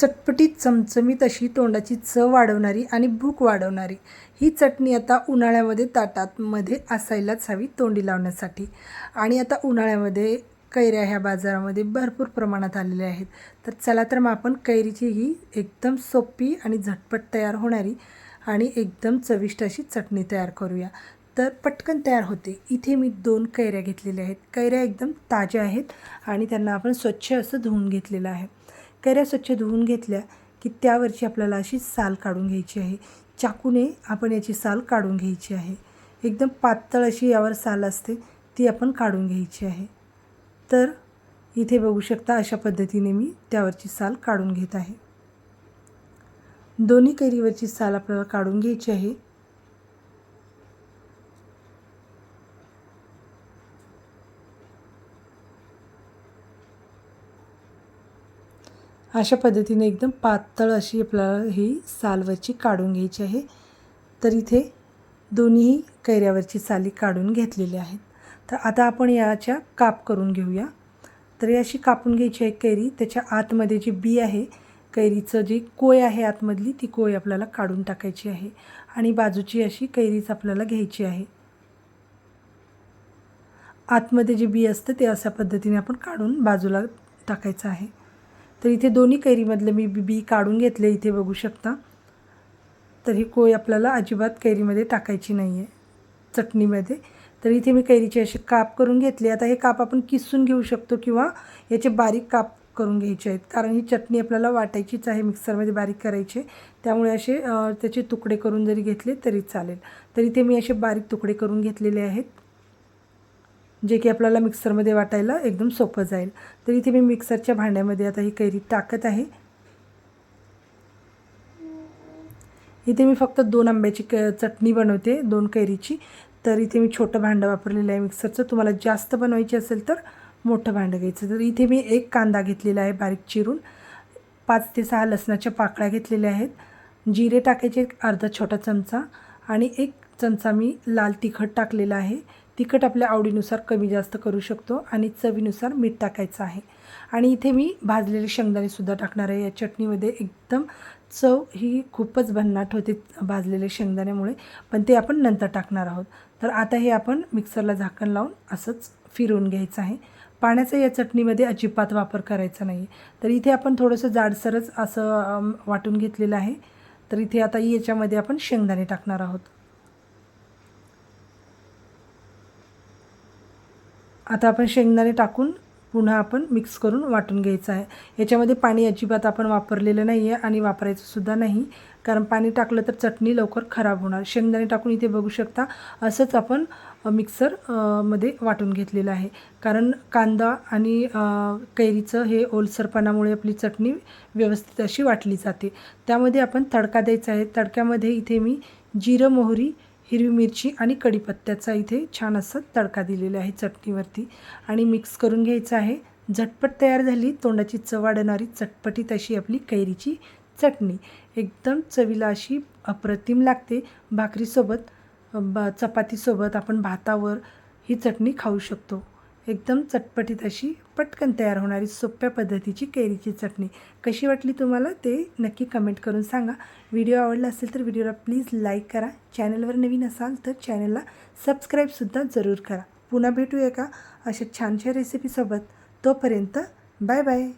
चटपटीत चमचमीत अशी तोंडाची चव वाढवणारी आणि भूक वाढवणारी. ही चटणी आता उन्हाळ्यामध्ये ताटात मध्ये असायलाच हवी तोंडी लावण्यासाठी. आणि आता उन्हाळ्यामध्ये कैऱ्या ह्या बाजारामध्ये भरपूर प्रमाणात आलेल्या आहेत. तर चला तर मग आपण कैरीची ही एकदम सोपी आणि झटपट तयार होणारी आणि एकदम चविष्ट अशी चटणी तयार करूया. तर पटकन तयार होते. इथे मी दोन कैऱ्या घेतलेल्या आहेत. कैऱ्या एकदम ताज्या आहेत आणि त्यांना आपण स्वच्छ असं धुवून घेतलेलं आहे. कैऱ्या स्वच्छ धुवून घेतल्या की त्यावरची आपल्याला अशी साल काढून घ्यायची आहे. चाकूने आपण याची साल काढून घ्यायची आहे. एकदम पातळ अशी यावर साल असते ती आपण काढून घ्यायची आहे. तर इथे बघू शकता अशा पद्धतीने मी त्यावरची साल काढून घेत आहे. दोन्ही कैरीवरची साल आपल्याला काढून घ्यायची आहे. अशा पद्धतीने एकदम पातळ अशी आपल्याला ही सालवरची काढून घ्यायची आहे. तर इथे दोन्ही कैऱ्यावरची साली काढून घेतलेली आहेत. तर आता आपण याच्या काप करून घेऊया. तर ही अशी कापून घ्यायची आहे कैरी. त्याच्या आतमध्ये जी बी आहे कैरीचं जी कोय आहे आतमधली ती कोय आपल्याला काढून टाकायची आहे. आणि बाजूची अशी कैरीच आपल्याला घ्यायची आहे. आतमध्ये जे बी असतं ते अशा पद्धतीने आपण काढून बाजूला टाकायचं आहे. तर इथे दोन्ही कैरीमधलं मी बी बी काढून घेतले इथे बघू शकता. तर ही कोय आपल्याला अजिबात कैरीमध्ये टाकायची नाही आहे चटणीमध्ये. तर इथे मी कैरीचे असे काप करून घेतले. आता हे काप आपण किसून घेऊ शकतो किंवा याचे बारीक काप करून घ्यायचे आहेत. कारण ही चटणी आपल्याला वाटायचीच आहे मिक्सरमध्ये बारीक करायची. त्यामुळे असे त्याचे तुकडे करून जरी घेतले तरी चालेल. तर इथे मी असे बारीक तुकडे करून घेतलेले आहेत. जे की आपल्याला मिक्सरमध्ये वाटायला एकदम सोपं जाईल. तर इथे मी मिक्सरच्या भांड्यामध्ये आता ही कैरी टाकत आहे. इथे मी फक्त दोन आंब्याची क चटणी बनवते दोन कैरीची. तर इथे मी छोटं भांडं वापरलेलं आहे मिक्सरचं. तुम्हाला जास्त बनवायची असेल तर मोठं भांडं घ्यायचं. तर इथे मी एक कांदा घेतलेला आहे बारीक चिरून. पाच ते सहा लसणाच्या पाकळ्या घेतलेल्या आहेत. जिरे टाकायचे अर्धा छोटा चमचा आणि एक चमचा मी लाल तिखट टाकलेला आहे. तिखट आपल्या आवडीनुसार कमी जास्त करू शकतो आणि चवीनुसार मीठ टाकायचं आहे. आणि इथे मी भाजलेले शेंगदाणेसुद्धा टाकणार आहे. या चटणीमध्ये एकदम चव ही खूपच भन्नाट होते भाजलेले शेंगदाण्यामुळे. पण ते आपण नंतर टाकणार आहोत. तर आता हे आपण मिक्सरला झाकण लावून असंच फिरवून घ्यायचं आहे. पाण्याचा या चटणीमध्ये अजिबात वापर करायचा नाही. तर इथे आपण थोडंसं जाडसरच असं वाटून घेतलेलं आहे. तर इथे आता याच्यामध्ये आपण शेंगदाणे टाकणार आहोत. आता आपण शेंगदाणे टाकून पुन्हा आपण मिक्स करून वाटून घ्यायचं आहे. याच्यामध्ये पाणी अजिबात आपण वापरलेलं नाही आहे आणि वापरायचंसुद्धा नाही. कारण पाणी टाकलं तर चटणी लवकर खराब होणार. शेंगदाणे टाकून इथे बघू शकता असंच आपण मिक्सरमध्ये वाटून घेतलेलं आहे. कारण कांदा आणि कैरीचं हे ओलसरपणामुळे आपली चटणी व्यवस्थित अशी वाटली जाते. त्यामध्ये आपण तडका द्यायचा आहे. तडक्यामध्ये इथे मी जिरं मोहरी हिरवी मिरची आणि कढीपत्त्याचा इथे छान असं तडका दिलेला आहे चटणीवरती. आणि मिक्स करून घ्यायचं आहे. झटपट तयार झाली तोंडाची चव चटपटीत अशी आपली कैरीची चटणी. एकदम चवीला अशी अप्रतिम लागते. भाकरीसोबत ब चपातीसोबत आपण भातावर ही चटणी खाऊ शकतो. एकदम चटपटीत अशी पटकन तयार होणारी सोप्या पद्धतीची कैरीची चटणी. कशी वाटली तुम्हाला ते नक्की कमेंट करून सांगा. व्हिडिओ आवडला असेल तर व्हिडिओला प्लीज लाईक करा. चॅनलवर नवीन असाल तर चॅनलला सबस्क्राईबसुद्धा जरूर करा. पुन्हा भेटूया का अशा छानशा रेसिपीसोबत तोपर्यंत बाय बाय